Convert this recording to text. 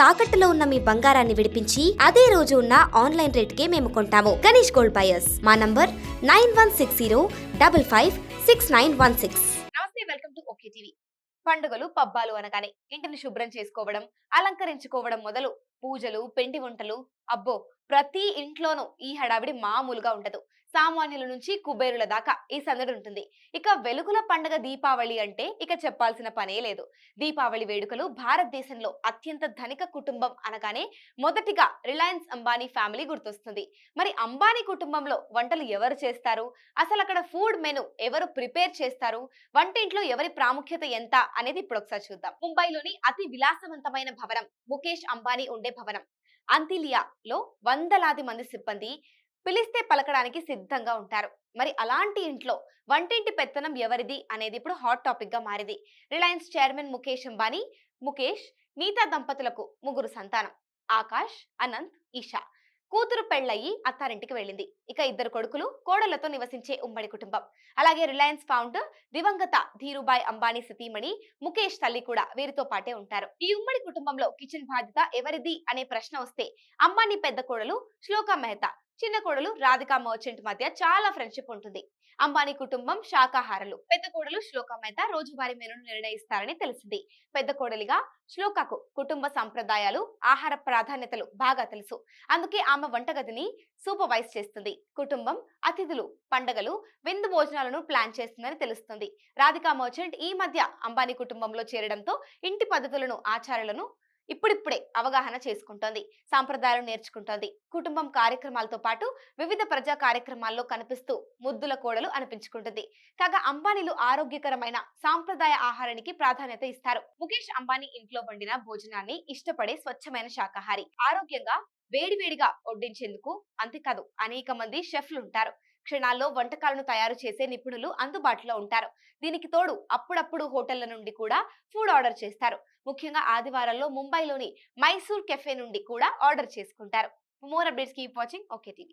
తాకట్టులో ఉన్న మీ బంగారాన్ని విడిపించి అదే రోజు ఉన్న ఆన్లైన్ రేట్కే మేము కొంటాము. Ganesh gold buyers. మా number nine one six zero double five six nine one six. నమస్తే వెల్కమ్ టు ఓకే టీవీ. పండుగలు పబ్బాలు అనగానే ఇంటిని శుభ్రం చేసుకోవడం అలంకరించుకోవడం మొదలు. పూజలు పిండి వంటలు. అబ్బో ప్రతి ఇంట్లోనూ ఈ హడావిడి మామూలుగా ఉండదు. సామాన్యుల నుంచి కుబేరుల దాకా ఈ సందడి ఉంటుంది. ఇక వెలుగుల పండగ దీపావళి అంటే ఇక చెప్పాల్సిన పనే లేదు. దీపావళి వేడుకలు భారతదేశంలో అత్యంత ధనిక కుటుంబం అనగానే మొదటిగా రిలయన్స్ అంబానీ ఫ్యామిలీ గుర్తొస్తుంది. మరి అంబానీ కుటుంబంలో వంటలు ఎవరు చేస్తారు? అసలు అక్కడ ఫుడ్ మెను ఎవరు ప్రిపేర్ చేస్తారు? వంటింట్లో ఎవరి ప్రాముఖ్యత ఎంత అనేది ఇప్పుడు ఒకసారి చూద్దాం. ముంబైలోని అతి విలాసవంతమైన భవనం ముఖేష్ అంబానీ ఉండే భవనం. అంతిలియాలో వందలాది మంది సిబ్బంది పిలిస్తే పలకడానికి సిద్ధంగా ఉంటారు. మరి అలాంటి ఇంట్లో వంటింటి పెత్తనం ఎవరిది అనేది ఇప్పుడు హాట్ టాపిక్గా మారింది. రిలయన్స్ చైర్మన్ ముఖేష్ అంబానీ ముఖేష్ నీతా దంపతులకు ముగ్గురు సంతానం. ఆకాష్ అనంత్ ఈషా కూతురు పెళ్ళయి అత్తారింటికి వెళ్ళింది. ఇక ఇద్దరు కొడుకులు కోడళ్ళతో నివసించే ఉమ్మడి కుటుంబం. అలాగే రిలయన్స్ ఫౌండర్ దివంగత ధీరుబాయ్ అంబానీ సతీమణి ముఖేష్ తల్లి కూడా వీరితో పాటే ఉంటారు. ఈ ఉమ్మడి కుటుంబంలో కిచెన్ బాధ్యత ఎవరిది అనే ప్రశ్న వస్తే అంబానీ పెద్ద కోడలు శ్లోక మెహతా. చిన్న కోడలు రాధికా మర్చెంట్ మధ్య చాలా ఫ్రెండ్షిప్ ఉంటుంది. అంబానీ కుటుంబం శాకాహారులు. పెద్ద కోడలు శ్లోక మెహతా రోజువారీ మెనును నిర్ణయిస్తారని తెలిసింది. పెద్ద కోడలిగా శ్లోకకు కుటుంబ సంప్రదాయాలు ఆహార ప్రాధాన్యతలు బాగా తెలుసు. అందుకే ఆమె వంటగదిని సూపర్వైజ్ చేస్తుంది. కుటుంబం అతిథులు పండగలు విందు భోజనాలను ప్లాన్ చేస్తుందని తెలుస్తుంది. రాధికా మర్చెంట్ ఈ మధ్య అంబానీ కుటుంబంలో చేరడంతో ఇంటి పద్ధతులను ఆచారాలను ఇప్పుడిప్పుడే అవగాహన చేసుకుంటోంది సాంప్రదాయాలు నేర్చుకుంటోంది. కుటుంబం కార్యక్రమాలతో పాటు వివిధ ప్రజా కార్యక్రమాల్లో కనిపిస్తూ ముద్దుల కోడలు అనిపించుకుంటుంది. కాగా అంబానీలు ఆరోగ్యకరమైన సాంప్రదాయ ఆహారానికి ప్రాధాన్యత ఇస్తారు. ముఖేష్ అంబానీ ఇంట్లో వండిన భోజనాన్ని ఇష్టపడే స్వచ్ఛమైన శాకాహారి. ఆరోగ్యంగా వేడివేడిగా వడ్డించేందుకు అంతేకాదు అనేక మంది షెఫ్లు ఉంటారు క్షణాల్లో వంటకాలను తయారు చేసే నిపుణులు అందుబాటులో ఉంటారు. దీనికి తోడు అప్పుడప్పుడు హోటళ్ళ నుండి కూడా ఫుడ్ ఆర్డర్ చేస్తారు. ముఖ్యంగా ఆదివారాల్లో ముంబైలోని మైసూర్ కెఫే నుండి కూడా ఆర్డర్ చేసుకుంటారు. More updates keep watching. OK TV.